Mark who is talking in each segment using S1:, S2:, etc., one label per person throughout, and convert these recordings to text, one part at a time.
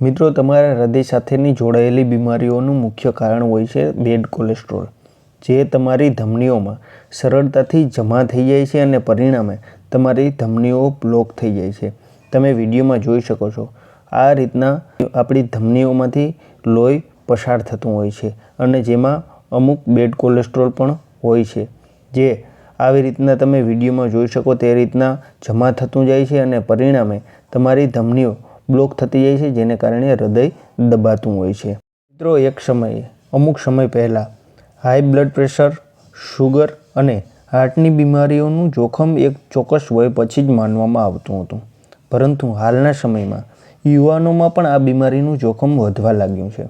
S1: મિત્રો, તમારા હૃદય સાથેની જોડાયેલી બીમારીઓનું મુખ્ય કારણ હોય છે બેડ કોલેસ્ટ્રોલ, જે તમારી ધમનીઓમાં સરળતાથી જમા થઈ જાય છે અને પરિણામે તમારી ધમનીઓ બ્લોક થઈ જાય છે. તમે વિડીયોમાં જોઈ શકો છો, આ રીતના આપણી ધમનીઓમાંથી લોહી પસાર થતું હોય છે અને જેમાં અમુક બેડ કોલેસ્ટ્રોલ પણ હોય છે. જે આવી રીતના તમે વિડીયોમાં જોઈ શકો, તે રીતના જમા થતું જાય છે અને પરિણામે તમારી ધમનીઓ બ્લોક થતી જાય છે, જેને કારણે હૃદય દબાતું હોય છે. મિત્રો, એક સમયે, અમુક સમય પહેલાં હાઈ બ્લડ પ્રેશર શુગર અને હાર્ટની બીમારીઓનું જોખમ એક ચોક્કસ વય પછી જ માનવામાં આવતું હતું. પરંતુ હાલના સમયમાં, યુવાનોમાં પણ આ બીમારીનું જોખમ વધવા લાગ્યું છે.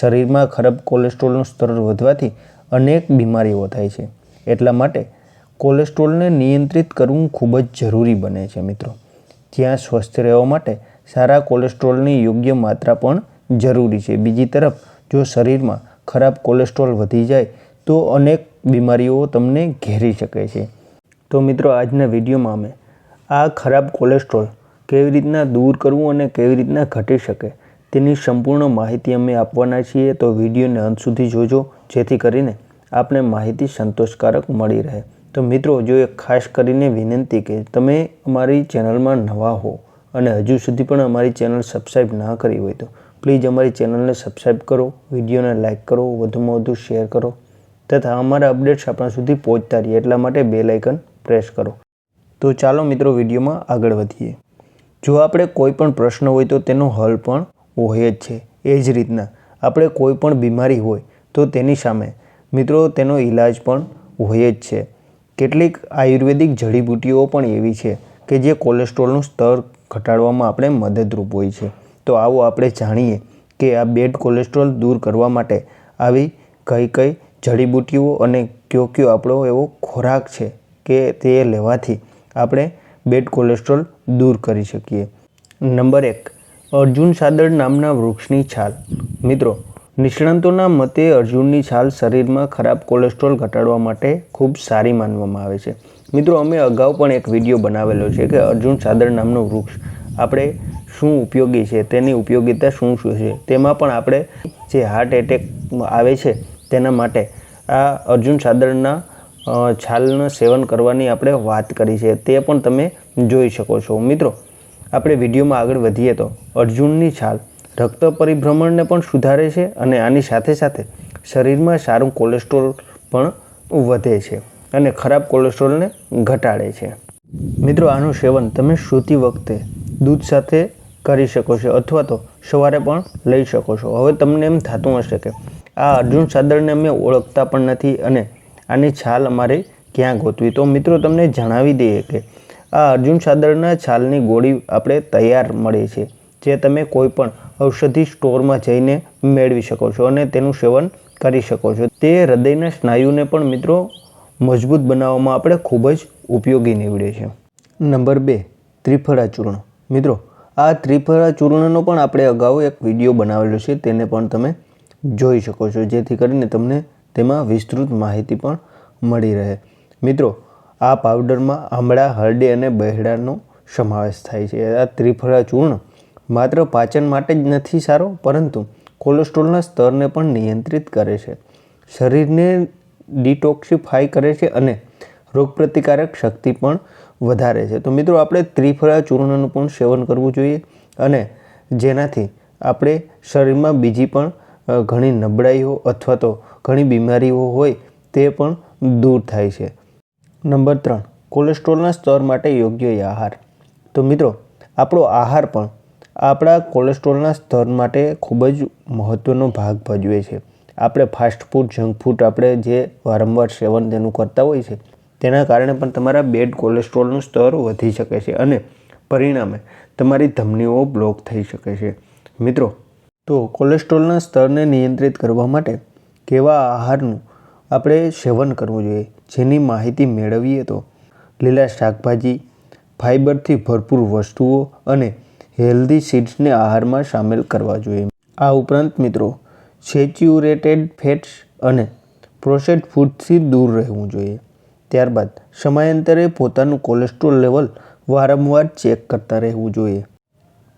S1: શરીરમાં ખરાબ કોલેસ્ટ્રોલનું સ્તર વધવાથી અનેક બીમારીઓ થાય છે. એટલા માટે કોલેસ્ટ્રોલને નિયંત્રિત કરવું ખૂબ જ જરૂરી બને છે, મિત્રો. જ્યાં સ્વસ્થ રહેવા માટે સારા કોલેસ્ટ્રોલની યોગ્ય માત્રા પણ જરૂરી છે. બીજી તરફ, જો શરીરમાં ખરાબ કોલેસ્ટ્રોલ વધી જાય, તો અનેક બીમારીઓ તમને ઘેરી શકે છે. તો મિત્રો, આજના વિડીયોમાં અમે આ ખરાબ કોલેસ્ટ્રોલ કેવી રીતના દૂર કરવું અને કેવી રીતના ઘટી શકે તેની સંપૂર્ણ માહિતી અમે આપવાના છીએ. તો વિડીયોને અંત સુધી જોજો, જેથી કરીને આપને માહિતી સંતોષકારક મળી રહે. તો મિત્રો, જો એક ખાસ કરીને વિનંતી કે તમે અમારી ચેનલમાં નવા હો અને હજુ સુધી પણ અમારી ચેનલ સબસ્ક્રાઈબ ના કરી હોય તો પ્લીઝ અમારી ચેનલને સબસ્ક્રાઈબ કરો, વિડીયોને લાઇક કરો, વધુમાં વધુ શેર કરો તથા અમારા અપડેટ્સ આપણા સુધી પહોંચતા રહીએ એટલા માટે બે લાઇકન પ્રેસ કરો. તો ચાલો મિત્રો વિડીયોમાં આગળ વધીએ. જો આપણે કોઈ પણ પ્રશ્ન હોય તો તેનો હલ પણ હોય જ છે. એ જ રીતના આપણે કોઈ પણ બીમારી હોય તો તેની સામે મિત્રો તેનો ઈલાજ પણ હોય જ છે. કેટલીક આયુર્વેદિક જડીબુટ્ટીઓ પણ એવી છે કે જે કોલેસ્ટ્રોલનું સ્તર ઘટાડવામાં આપણે મદદરૂપ હોય છે. તો આવો આપણે જાણીએ કે આ બેડ કોલેસ્ટ્રોલ દૂર કરવા માટે આવી કઈ કઈ જડીબુટ્ટીઓ અને કયો કયો આપણો એવો ખોરાક છે કે તે લેવાથી આપણે બેડ કોલેસ્ટ્રોલ દૂર કરી શકીએ. નંબર એક, અર્જુન સાદર નામના વૃક્ષની છાલ. મિત્રો નિષ્ણાંતોના મતે અર્જુનની છાલ શરીરમાં ખરાબ કોલેસ્ટ્રોલ ઘટાડવા માટે ખૂબ સારી માનવામાં આવે છે. મિત્રો, અમે અગાઉ પણ એક વીડિયો બનાવેલો છે કે અર્જુન સાદર નામનું વૃક્ષ આપણે શું ઉપયોગી છે, તેની ઉપયોગિતા શું શું છે, તેમાં પણ આપણે જે હાર્ટ એટેક આવે છે તેના માટે આ અર્જુન સાદરના છાલનું સેવન કરવાની આપણે વાત કરી છે, તે પણ તમે જોઈ શકો છો. મિત્રો, આપણે વિડીયોમાં આગળ વધીએ તો અર્જુનની છાલ રક્ત પરિભ્રમણને પણ સુધારે છે અને આની સાથે સાથે શરીરમાં સારું કોલેસ્ટ્રોલ પણ વધે છે અને ખરાબ કોલેસ્ટ્રોલને ઘટાડે છે. મિત્રો, આનું સેવન તમે સૂતી વખતે દૂધ સાથે કરી શકો છો અથવા તો સવારે પણ લઈ શકો છો. હવે તમને એમ થતું હશે કે આ અર્જુન સાદરને અમે ઓળખતા પણ નથી અને આની છાલ અમારે ક્યાં ગોતવી? તો મિત્રો, તમને જણાવી દઈએ કે આ અર્જુન સાદરના છાલની ગોળી આપણે તૈયાર મળે છે. જે તમે કોઈ પણ ઔષધિ સ્ટોરમાં જઈને મેળવી શકો છો અને તેનું સેવન કરી શકો છો. તે હૃદયના સ્નાયુને પણ મિત્રો મજબૂત બનાવવામાં આપણે ખૂબ જ ઉપયોગી નીવડે છે. નંબર બે, ત્રિફળા ચૂર્ણ. મિત્રો, આ ત્રિફળા ચૂર્ણનો પણ આપણે અગાઉ એક વીડિયો બનાવેલો છે, તેને પણ તમે જોઈ શકો છો, જેથી કરીને તમને તેમાં વિસ્તૃત માહિતી પણ મળી રહે. મિત્રો, આ પાવડરમાં આમળા, હરડે અને બહેડાનો સમાવેશ થાય છે. આ ત્રિફળા ચૂર્ણ માત્ર પાચન માટે જ નથી સારો, પરંતુ કોલેસ્ટ્રોલના સ્તરને પણ નિયંત્રિત કરે છે. શરીરને ડિટોક્સિફાઈ કરે છે અને રોગપ્રતિકારક શક્તિ પણ વધારે છે. તો મિત્રો, આપણે ત્રિફળા ચૂર્ણનું પણ સેવન કરવું જોઈએ અને જેનાથી આપણે શરીરમાં બીજી પણ ઘણી નબળાઈઓ અથવા તો ઘણી બીમારીઓ હોય તે પણ દૂર થાય છે. નંબર ત્રણ, કોલેસ્ટ્રોલના સ્તર માટે યોગ્ય આહાર. તો મિત્રો, આપણો આહાર પણ આપણા કોલેસ્ટ્રોલના સ્તર માટે ખૂબ જ મહત્ત્વનો ભાગ ભજવે છે. આપણે ફાસ્ટ ફૂડ, જંક ફૂડ આપણે જે વારંવાર સેવન તેનું કરતા હોય છે, તેના કારણે પણ તમારા બેડ કોલેસ્ટ્રોલનું સ્તર વધી શકે છે અને પરિણામે તમારી ધમનીઓ બ્લોક થઈ શકે છે. મિત્રો, તો કોલેસ્ટ્રોલના સ્તરને નિયંત્રિત કરવા માટે કેવા આહારનું આપણે સેવન કરવું જોઈએ, જેની માહિતી મેળવીએ તો? લીલા શાકભાજી ફાઇબરથી ભરપૂર વસ્તુઓ અને હેલ્ધી સીડ્સને આહારમાં સામેલ કરવા જોઈએ. આ ઉપરાંત મિત્રો, સેચ્યુરેટેડ ફેટ્સ અને પ્રોસેસ્ડ ફૂડથી દૂર રહેવું જોઈએ. ત્યારબાદ, સમયાંતરે પોતાનું કોલેસ્ટ્રોલ લેવલ વારંવાર ચેક કરતા રહેવું જોઈએ.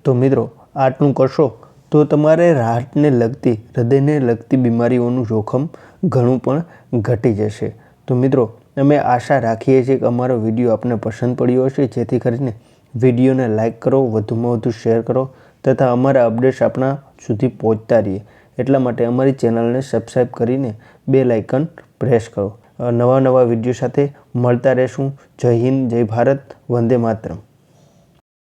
S1: તો મિત્રો, આટલું કરશો તો તમારે રાહતને લગતી, હૃદયને લગતી બીમારીઓનું જોખમ ઘણું પણ ઘટી જશે. તો મિત્રો, અમે આશા રાખીએ છીએ કે અમારો વીડિયો આપને પસંદ પડ્યો હશે, જેથી કરીને વિડીયોને લાઇક કરો, વધુમાં વધુ શેર કરો તથા અમારા અપડેટ્સ આપણા સુધી પહોંચતા રહીએ. એટલા માટે અમારી ચેનલને સબસ્ક્રાઈબ કરીને બે લાઇકન પ્રેસ કરો. નવા નવા વીડિયો સાથે મળતા રહેશું. જય હિન્દ, જય ભારત, વંદે માતરમ.